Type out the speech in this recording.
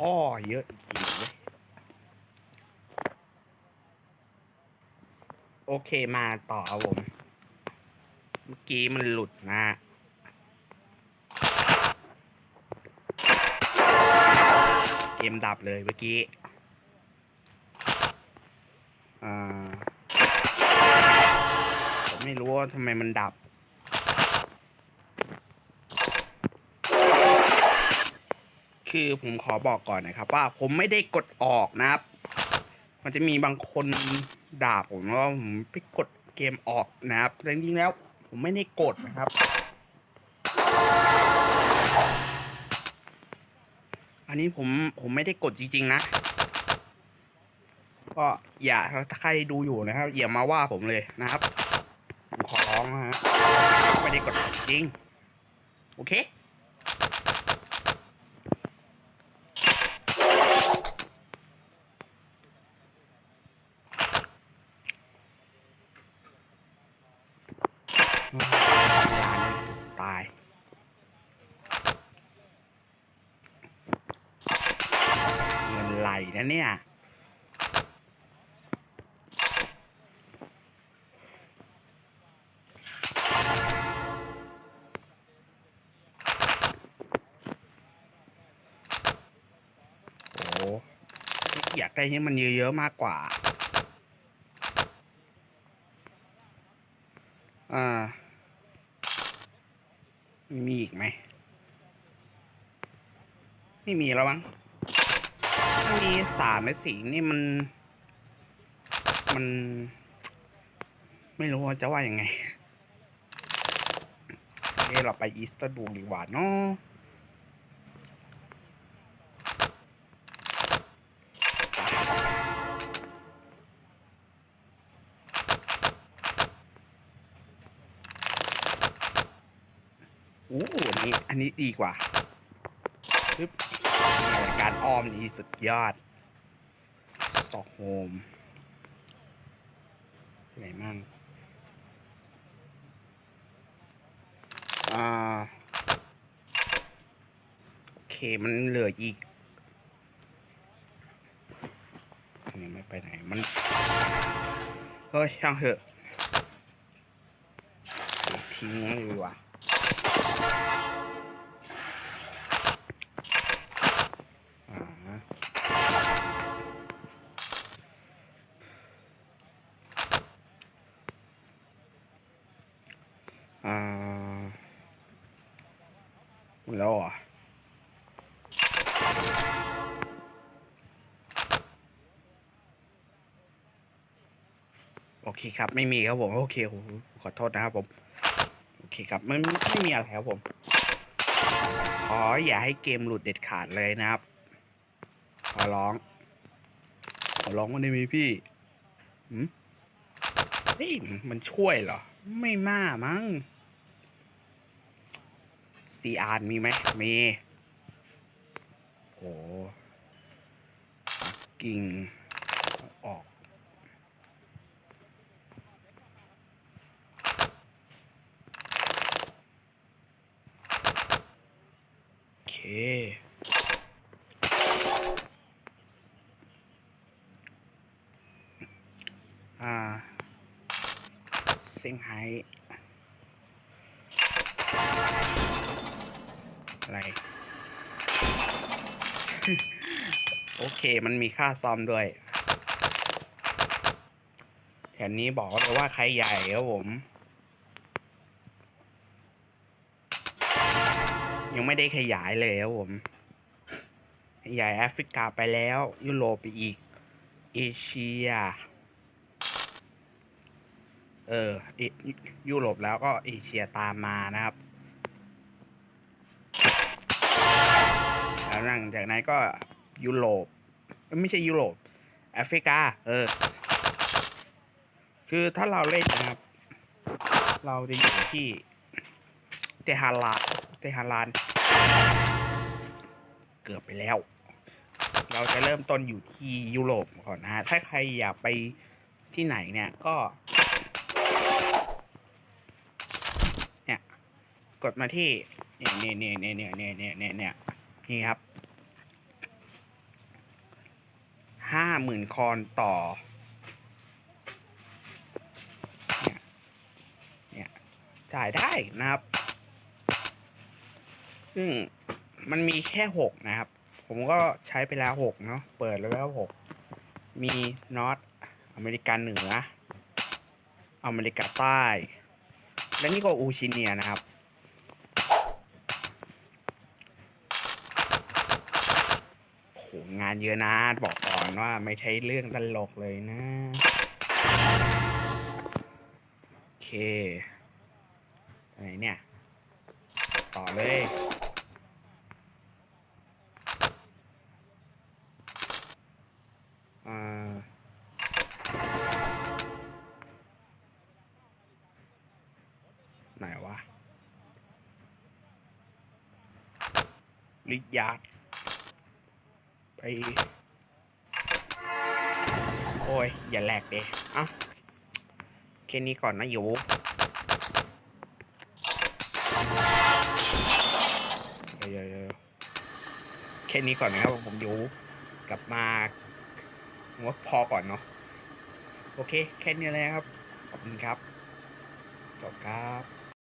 ท่อเยอะจริงเว้ยโอเคมาต่อครับผม เมื่อกี้มันหลุดนะเกมดับเลยเมื่อกี้อ่าผมไม่รู้ว่าทำไมมันดับ คือผมขอบอกก่อนนะครับ ว่าผมไม่ได้กดออกนะครับ มันจะมีบางคนด่าผมว่าผมไปกดเกมออกนะครับแต่จริงๆแล้ว ผมไม่ได้กดนะครับ อันนี้ผมผมไม่ได้กดจริง ๆ นะ ก็อย่าถ้าใครดูอยู่นะครับอย่ามาว่าผมเลยนะครับผมขอร้องนะฮะไม่ได้กดจริง โอเค ตาย เงินไหลนะเนี่ยโอ้อยากได้ให้มันเยอะๆมากกว่า อ่า มีอีกไหม ไม่มีแล้วมั้งถ้ามีสามและสี่นี่มัน มัน ไม่รู้ว่าจะว่ายังไงเอเราไปอีสเตอร์บูดีกว่าเนาะ อ้อันนี้อันนี้ดีกว่าปึ๊บการอ้อมนี่สุดยอดสต็อกโฮมไหนมั่งอ่าโอเคมันเหลืออีกอันนี้ไม่ไปไหนมันเฮ้ยช่างเถอะทิ้งมันดีกว่า อ่าอ่าหมดแล้วเหรอโอเคครับ ไม่มีครับผม โอเคผมขอโทษนะครับผม เคครับไม่ไม่มีอะไรครับผมขออย่าให้เกมหลุดเด็ดขาดเลยนะครับ ขอร้อง ขอร้องว่าได้ไหมพี่หืมเฮ้ยมันช่วยเหรอ ไม่มามั้งซีอาร์มีไหมมีโอ้กิ่งออก โอเค อ่าเซี่ยงไฮ้อะไร โอเคมันมีค่าซ่อมด้วย แถวนี้บอกเลยว่าใครใหญ่ครับผม ยังไม่ได้ขยายเลยครับผมขยายแอฟริกาไปแล้ว ยุโรปไปอีก เอเชีย เออยุโรปแล้วก็เอเชียตามมานะครับแล้วหลังจากนั้นก็ยุโรปไม่ใช่ยุโรปแอฟริกา เออ คือถ้าเราเล่นนะครับ เราจะอยู่ที่เตหะรานเตหะราน เกือบไปแล้ว เราจะเริ่มต้นอยู่ที่ยุโรปก่อนนะ ถ้าใครอยากไปที่ไหนเนี่ย ก็ เนี่ย กดมาที่เนี่ยเนี่ยเนี่ยเนี่ยเนี่ยเนี่ยเนี่ยเนี่ยนี่ครับห้าหมื่นคอนต่อเนี่ยเนี่ยจ่ายได้นะครับ ซึ่งมันมีแค่หกนะครับ ผมก็ใช้ไปแล้วหกเนาะเปิดแล้วหกมีน็อตอเมริกันเหนือ อเมริกาใต้ และนี่ก็อูชิเนียนะครับ โอ้โหงานเยอะนะ บอกก่อนว่าไม่ใช่เรื่องตลกเลยนะ โอเคอะไรเนี่ย ต่อเลยอ่าไหนวะลิยาร์ ไป โอ้ย อย่าแหลกเดะเอ้าแค่นี้ก่อนนะอยู่เดี๋ยวแค่นี้ก่อนนะครับผมอยู่กลับมาผมว่าพอก่อนเนาะโอเค แค่นี้เลยครับ ขอบคุณครับ จบครับ